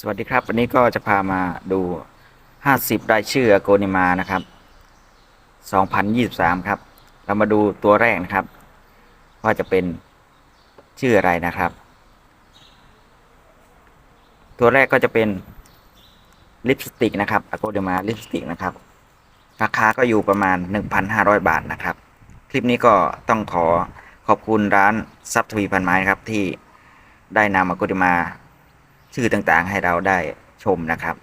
สวัสดีครับ วันนี้ก็จะพามาดู 50 รายชื่ออโกนิมานะครับ 2023 ครับ เรามาดูตัวแรกนะครับ ว่าจะเป็นชื่ออะไรนะครับ ตัวแรกก็จะเป็นลิปสติกนะครับอโกนิมาลิปสติกนะครับ ราคาก็อยู่ประมาณ 1,500 บาทนะครับ คลิปนี้ก็ต้องขอขอบคุณร้านซับทวีพันไม้ครับที่ได้นำอโกนิมา ชื่อต่างๆ ให้เราได้ชมนะครับ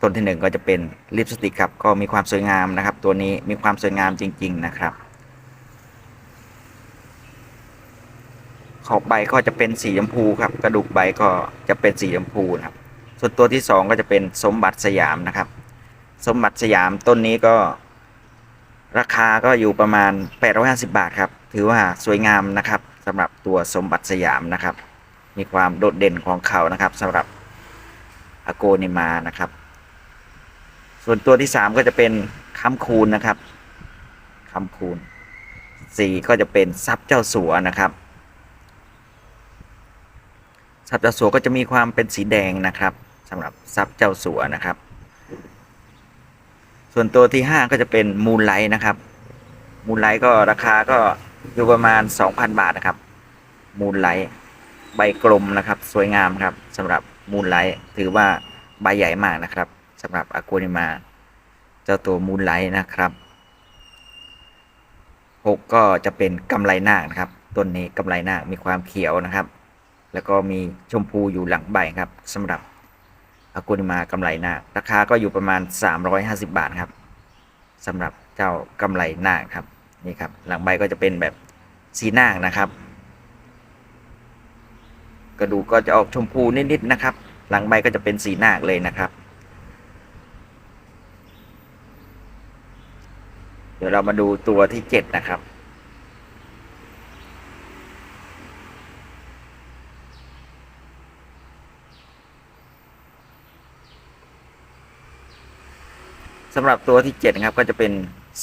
ต้นที่หนึ่งก็จะเป็นลิปสติกครับ ก็มีความสวยงามนะครับ ตัวนี้มีความสวยงามจริง ๆนะครับ ขอบใบก็จะเป็นสีชมพูครับ กระดูกใบก็จะเป็นสีชมพูนะครับ ส่วนตัวที่สองก็จะเป็นสมบัติสยามนะครับ สมบัติสยามต้นนี้ก็ ราคาก็อยู่ประมาณ 850 บาทครับ ถือว่าสวยงามนะครับสำหรับตัวสมบัติสยามนะครับ มีความโดดเด่นของเขานะครับสำหรับอโกนิมานะครับ ส่วนตัวที่3ก็จะเป็นคำคูณนะครับคำคูณสี่ก็จะเป็นซับเจ้าสัวนะครับซับเจ้าสัวก็จะมีความเป็นสีแดงนะครับสำหรับซับเจ้าสัวนะครับ ส่วนตัวที่5ก็จะเป็นมูลไลท์นะครับ มูลไลท์ก็ราคาก็อยู่ประมาณ 2,000 บาทนะครับ มูลไลท์ ใบกลมนะครับ สวยงามครับสำหรับมูลไลท์ถือว่าใบใหญ่มากนะครับสำหรับอ g กนิมา เจ้าตัวมูลไลท์นะครับหกก็จะเป็นกำไลนาคนะครับต้นนี้กำไลนาคมีความเขียวนะครับ แล้วก็มีชมพูอยู่หลังใบครับสำหรับอ g กนิมากำไลนาคราคาก็อยู่ประมาณ 350 บาทครับสำหรับเจ้ากำไลนาคครับนี่ครับหลังใบก็จะเป็นแบบสีนาคนะครับ กระดูกก็จะออกชมพูนิดๆนะครับ หลังใบก็จะเป็นสีนาคเลยนะครับ เดี๋ยวเรามาดูตัวที่เจ็ดนะครับสำหรับตัวที่เจ็ดนะครับก็จะเป็น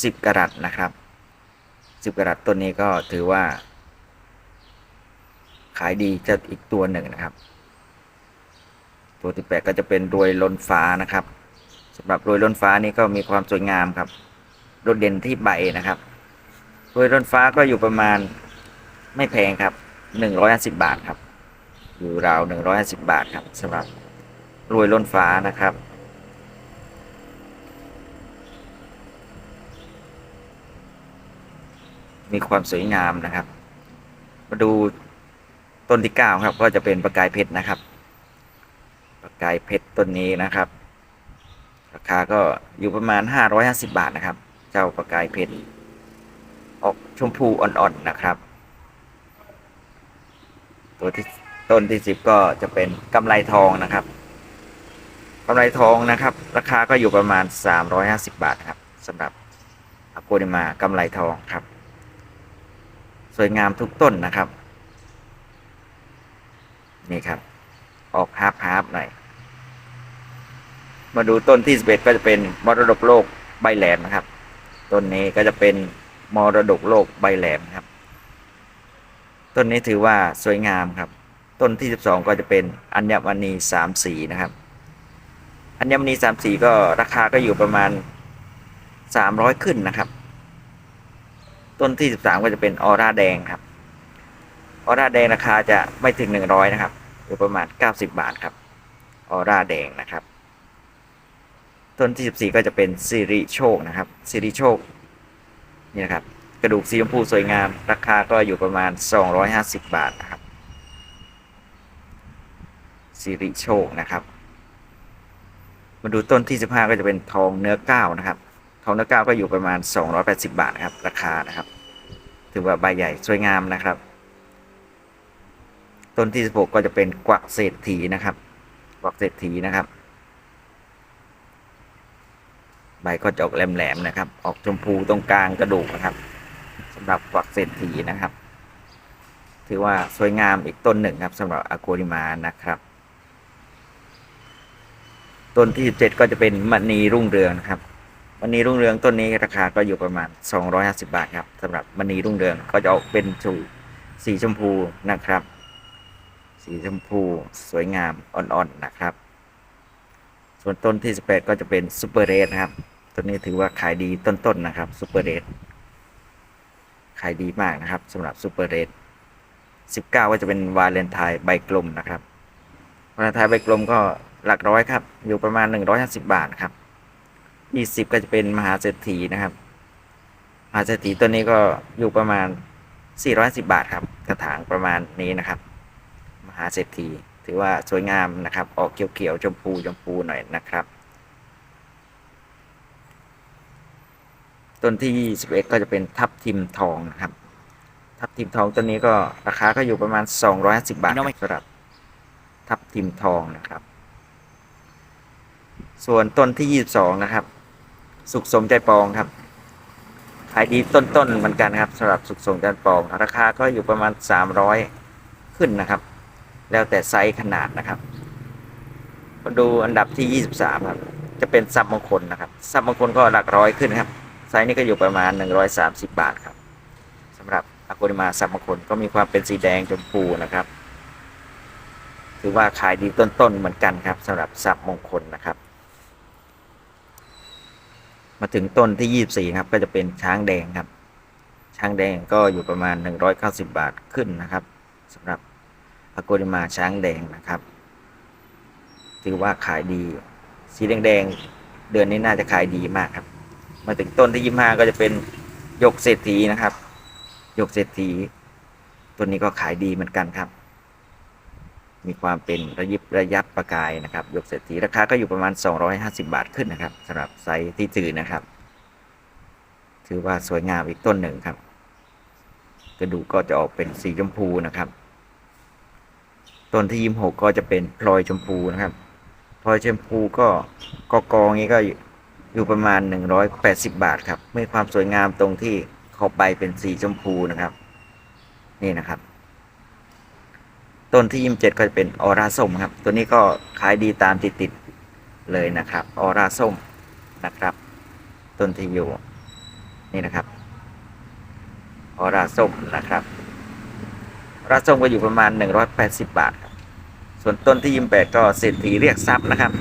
สิบกรัตนะครับสิบกรัตต้นนี้ก็ถือว่า ขายดีจะอีกตัวหนึ่งนะครับ ตัวที่แปดก็จะเป็นรวยล้นฟ้านะครับสำหรับรวยล้นฟ้านี่ก็มีความสวยงามครับโดดเด่นที่ใบนะครับรวยล้นฟ้าก็อยู่ประมาณไม่แพงครับหนึ่งร้อยสิบบาทครับ อยู่ราวหนึ่งร้อยสิบบาทครับสำหรับรวยล้นฟ้านะครับมีความสวยงามนะครับ มาดู ต้นที่เก้าครับ ก็จะเป็นประกายเพชรนะครับ ประกายเพชรต้นนี้นะครับ ราคาก็อยู่ประมาณ550บาทนะครับ เจ้าประกายเพชรออกชมพูอ่อนๆนะครับ ตัวที่ต้นที่สิบก็จะเป็นกำไลทองนะครับกำไลทองนะครับ ราคาก็อยู่ประมาณ 350 บาทครับสำหรับอโกนิมากำไลทองครับ สวยงามทุกต้นนะครับ นี่ครับ ออกฮาร์ฟฮาร์ฟหน่อย มาดูต้นที่11ก็จะเป็นมรดกโลกใบแหลมนะครับ ต้นนี้ก็จะเป็นมรดกโลกใบแหลมครับ ต้นนี้ถือว่าสวยงามครับ ต้นที่12ก็จะเป็นอัญมณีสามสีนะครับ อัญมณีสามสีก็ราคาก็อยู่ประมาณ300ขึ้นนะครับ ต้นที่13ก็จะเป็นออร่าแดงครับ ออร่าแดงราคาจะไม่ถึง 100 นะครับอยู่ประมาณ 90 บาทครับออร่าแดงนะครับต้นที่ 14 ก็จะเป็นสิริโชคนะครับสิริโชคนี่นะครับกระดูกสีชมพูสวยงาม ราคาก็อยู่ประมาณ 250 บาทนะครับสิริโชคนะครับ มาดูต้นที่ 15 ก็จะเป็นทองเนื้อก้าวนะครับ ทองเนื้อก้าวก็อยู่ประมาณ 280 บาทนะครับราคานะครับ ถือว่าใบใหญ่สวยงามนะครับ ต้นที่16ก็จะเป็นกวักเศรษฐีนะครับกวักเศรษฐีนะครับ ใบก็จะออกแหลมๆนะครับ ออกชมพูตรงกลางกระดูกนะครับสำหรับกวักเศรษฐีนะครับ ถือว่าสวยงามอีกต้นหนึ่งครับสำหรับอโกริมานะครับ ต้นที่17ก็จะเป็นมณีรุ่งเรืองนะครับมณีรุ่งเรืองต้นนี้ราคาก็อยู่ประมาณ 250 บาทครับสำหรับมณีรุ่งเรืองก็จะออกเป็นสูสีชมพูนะครับ สีชมพูสวยงามอ่อนๆนะครับ ส่วนต้นที่ 18 ก็จะเป็นซูเปอร์เรสนะครับ ตัวนี้ถือว่าขายดีต้นๆนะครับซูเปอร์เรสขายดีมากนะครับสำหรับซูเปอร์เรส19 ก็จะเป็นวาเลนไทน์ใบกลมนะครับวาเลนไทน์ใบกลมก็หลักร้อยครับ อยู่ประมาณ 150 บาทครับ 20 ก็จะเป็นมหาเศรษฐีนะครับ มหาเศรษฐีตัวนี้ก็อยู่ประมาณ 410 บาทครับ กระถางประมาณนี้นะครับ หาเศรษฐีถือว่าสวยงามนะครับ ออกเขียวๆชมพูชมพูหน่อยนะครับ ต้นที่ 21 ก็จะเป็นทับทิมทองนะครับ ทับทิมทองต้นนี้ก็ราคาก็อยู่ประมาณ 250 บาทครับสำหรับทับทิมทองนะครับ ส่วนต้นที่ 22 นะครับ สุขสมใจปองครับขายดีต้นๆเหมือนกันครับสำหรับสุขสมใจปอง ราคาก็อยู่ประมาณ 300 ขึ้นนะครับ แล้วแต่ไซส์ขนาดนะครับมาดูอันดับที่ 23 ครับ จะเป็นซับมงคลนะครับซับมงคลก็หลักร้อยขึ้นครับ ไซส์นี้ก็อยู่ประมาณ 130 บาทครับสำหรับอากุริมาซับมงคลก็มีความเป็นสีแดงชมพูนะครับถือว่าขายดีต้นๆเหมือนกันครับสำหรับซับมงคลนะครับ มาถึงต้นที่ 24 ครับ ก็จะเป็นช้างแดงครับ ช้างแดงก็อยู่ประมาณ 190 บาทขึ้นนะครับสำหรับ อากุริมาช้างแดงนะครับ ถือว่าขายดี สีแดงๆ เดือนนี้น่าจะขายดีมากครับ มาถึงต้นที่25ก็จะเป็นหยกเศรษฐีนะครับหยกเศรษฐีตัวนี้ก็ขายดีเหมือนกันครับ มีความเป็นระยิบระยับประกายนะครับหยกเศรษฐีราคาก็อยู่ประมาณ 250 บาทขึ้นนะครับสำหรับไซส์ที่ถือนะครับ ถือว่าสวยงามอีกต้นหนึ่งครับ กระดูกก็จะออกเป็นสีชมพูนะครับ ต้นที่26ก็จะเป็นพลอยชมพูนะครับพลอยชมพูก็กอกองนี้ก็อยู่ประมาณ 180 บาทครับมีความสวยงามตรงที่ขอบใบเป็นสีชมพูนะครับ นี่นะครับ ต้นที่27ก็จะเป็นออร่าส้มครับ ตัวนี้ก็ขายดีตามติดๆเลยนะครับออร่าส้มนะครับ ต้นที่อยู่นี่นะครับออร่าส้มนะครับ ร่าส้มก็อยู่ประมาณ 180 บาทครับ ส่วนต้นที่28ก็เศรษฐีเรียกทรัพย์นะครับ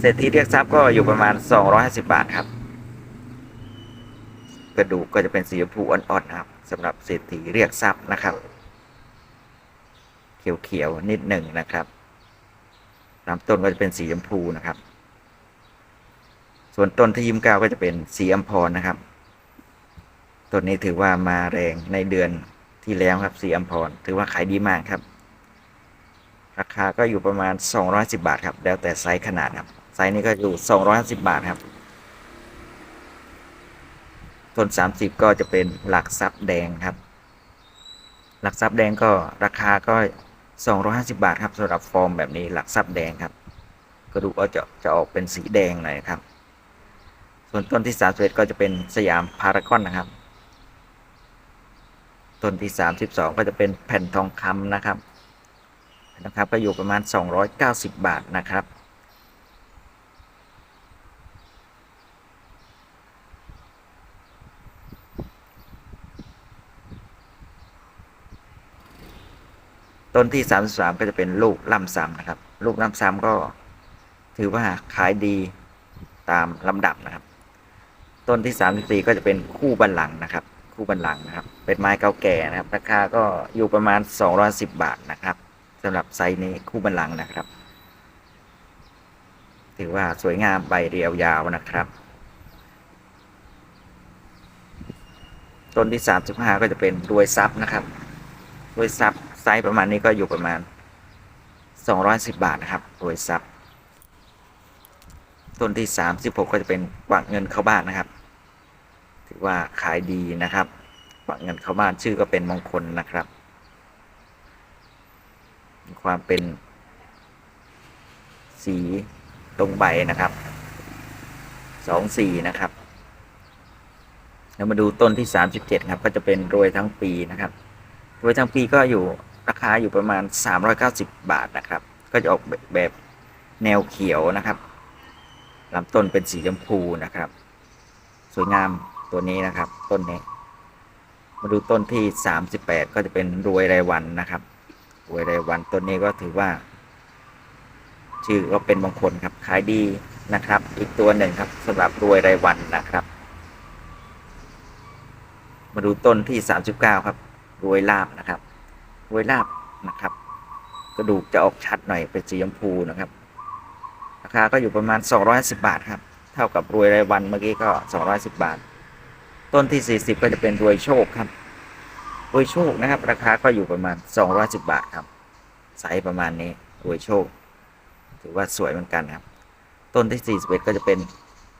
เศรษฐีเรียกทรัพย์ก็อยู่ประมาณ 250 บาทครับ กระดูกก็จะเป็นสีชมพูอ่อนๆครับสำหรับเศรษฐีเรียกทรัพย์นะครับ เขียวๆนิดหนึ่งนะครับลำต้นก็จะเป็นสีชมพูนะครับ ส่วนต้นที่ยิ้มเก้าก็จะเป็นสีอัมพรนะครับ ต้นนี้ถือว่ามาแรงในเดือน ที่แล้วครับสีอัมพร ถือว่าขายดีมากครับ ราคาก็อยู่ประมาณ 210 บาทครับ แล้วแต่ไซส์ขนาดครับ ไซส์นี้ก็อยู่ 250 บาทครับต้น30 ก็จะเป็นหลักซับแดงครับ หลักซับแดงก็ราคาก็ 250 บาทครับสำหรับฟอร์มแบบนี้หลักซับแดงครับ กระดูกก็จะจะออกเป็นสีแดงหน่อยครับ ส่วนต้นที่31ก็จะเป็นสยามพารากอนนะครับ ต้นที่ 32 ก็จะเป็นแผ่นทองคำนะครับแผ่นทองคำก็อยู่ประมาณ 290 บาทนะครับต้นที่ 33 ก็จะเป็นลูกลำซ้ำนะครับ ลูกลำซ้ำก็ถือว่าขายดีตามลำดับนะครับ ต้นที่ 34 ก็จะเป็นคู่บันลังก์นะครับ คู่บันลังนะครับ เป็นไม้เก่าแก่นะครับ ราคาก็อยู่ประมาณ 210 บาทนะครับสำหรับไซส์นี้คู่บันลังนะครับ ถือว่าสวยงามใบเรียวยาวนะครับต้นที่ 35 ก็จะเป็นรวยซับนะครับรวยซับไซส์ประมาณนี้ก็อยู่ประมาณ 210 บาทนะครับรวยซับต้นที่ 36 ก็จะเป็นกวักเงินเข้าบ้านนะครับ ถือว่าขายดีนะครับกวักเงินเข้าบ้านชื่อก็เป็นมงคลนะครับมีความเป็น สีตรงใบนะครับสองสีนะครับแล้วมาดูต้นที่37ครับ ก็จะเป็นรวยทั้งปีนะครับ รวยทั้งปีก็อยู่ราคาอยู่ประมาณ390บาทนะครับ ก็จะออกแบบแนวเขียวนะครับลำต้นเป็นสีชมพูนะครับ สวยงาม ตัวนี้นะครับ ต้นนี้ มาดูต้นที่ 38 ก็จะเป็นรวยรายวันนะครับ รวยรายวันต้นนี้ก็ถือว่า ชื่อก็เป็นมงคลครับขายดีนะครับ อีกตัวหนึ่งครับสำหรับรวยรายวันนะครับ มาดูต้นที่ 39 ครับ รวยลาบนะครับ รวยลาบนะครับ กระดูกจะออกชัดหน่อยเป็นสีชมพูนะครับราคาก็อยู่ประมาณ 210 บาทครับ เท่ากับรวยรายวันเมื่อกี้ก็ 210 บาท ต้นที่ 40 ก็จะเป็นรวยโชคครับรวยโชคนะครับ ราคาก็อยู่ประมาณ 210 บาทครับไซส์ประมาณนี้รวยโชค ถือว่าสวยเหมือนกันครับ ต้นที่ 41 ก็จะเป็น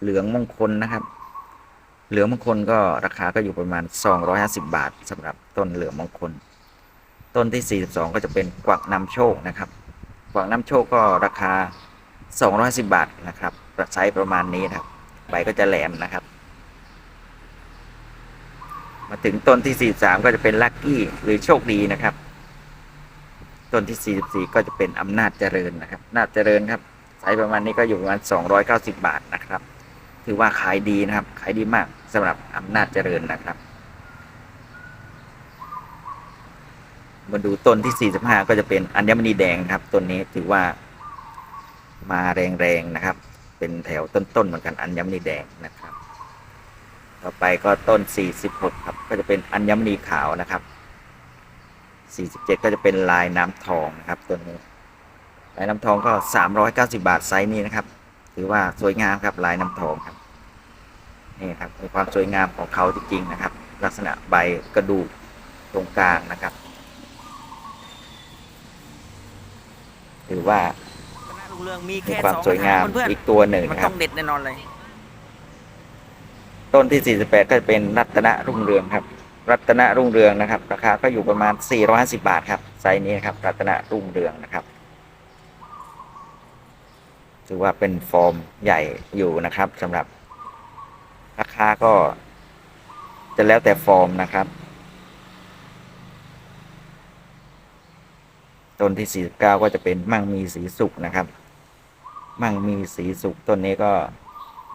เหลืองมงคลนะครับ เหลืองมงคลก็ราคาก็อยู่ประมาณ 250 บาทสำหรับต้นเหลืองมงคล ต้นที่ 42 ก็จะเป็นกวักนำโชคนะครับ กวักนำโชคก็ราคา250บาทนะครับไซส์ประมาณนี้นะครับใบก็จะแหลมนะครับ มา ถึงต้นที่ 43 ก็จะเป็นลัคกี้หรือโชคดีนะครับ ต้นที่ 44 ก็จะเป็นอำนาจเจริญนะครับอำนาจเจริญครับไซส์ประมาณนี้ก็อยู่ประมาณ 290 บาทนะครับ ถือว่าขายดีนะครับ ขายดีมากสำหรับอำนาจเจริญนะครับ มาดูต้นที่ 45 ก็จะเป็นอัญมณีแดงครับต้นนี้ถือว่ามาแรงๆนะครับ เป็นแถวต้นๆเหมือนกันอัญมณีแดงนะครับ ต่อไปก็ต้น 46 ครับ ก็จะเป็นอัญมณีขาวนะครับ 47 ก็จะเป็นลายน้ำทองนะครับต้นนี้ลายน้ำทองก็ 390 บาทไซส์นี้นะครับ ถือว่าสวยงามครับลายน้ำทองครับนี่ครับมีความสวยงามของเขาจริงๆนะครับ ลักษณะใบกระดูกตรงกลางนะครับถือว่าคณะลุงเรืองมีมีแค่ความสองสวยงามเพื่อนอีกตัวหนึ่งๆมันนะคต้รัอบงเด็ดแน่นอนเลย ต้นที่ 48 ก็จะเป็นรัตนรุ่งเรืองครับ รัตนรุ่งเรืองนะครับ ราคาก็อยู่ประมาณ 450 บาทครับไซส์นี้นครับรัตนรุ่งเรืองนะครับถือว่าเป็นฟอร์มใหญ่อยู่นะครับสำหรับราคาก็ จะแล้วแต่ฟอร์มนะครับต้นที่ 49 ก็จะเป็นมั่งมีสีสุกนะครับ มั่งมีสีสุกต้นนี้ก็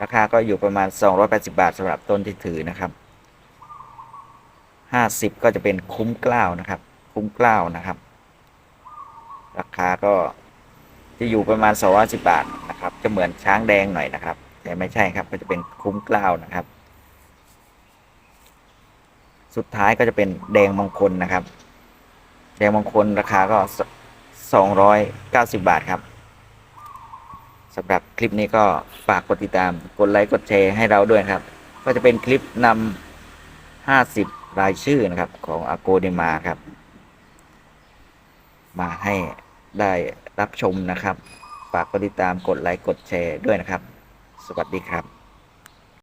ราคาก็อยู่ประมาณ 280 บาทสำหรับต้นที่ถือนะครับ 50 ก็จะเป็นคุ้มกล้าวนะครับ คุ้มกล้าวนะครับ ราคาก็จะอยู่ประมาณ 210 บาทนะครับ จะเหมือนช้างแดงหน่อยนะครับ แต่ไม่ใช่ครับ ก็จะเป็นคุ้มกล้าวนะครับ สุดท้ายก็จะเป็นแดงมงคลนะครับ แดงมงคลราคาก็ 290 บาทครับ สำหรับคลิปนี้ก็ฝากกดติดตาม กดไลค์กดแชร์ให้เราด้วยครับ ก็จะเป็นคลิปนำ50 รายชื่อนะครับของอาโกเดมาครับ มาให้ได้รับชมนะครับ ฝากกดติดตามกดไลค์กดแชร์ด้วยนะครับ สวัสดีครับ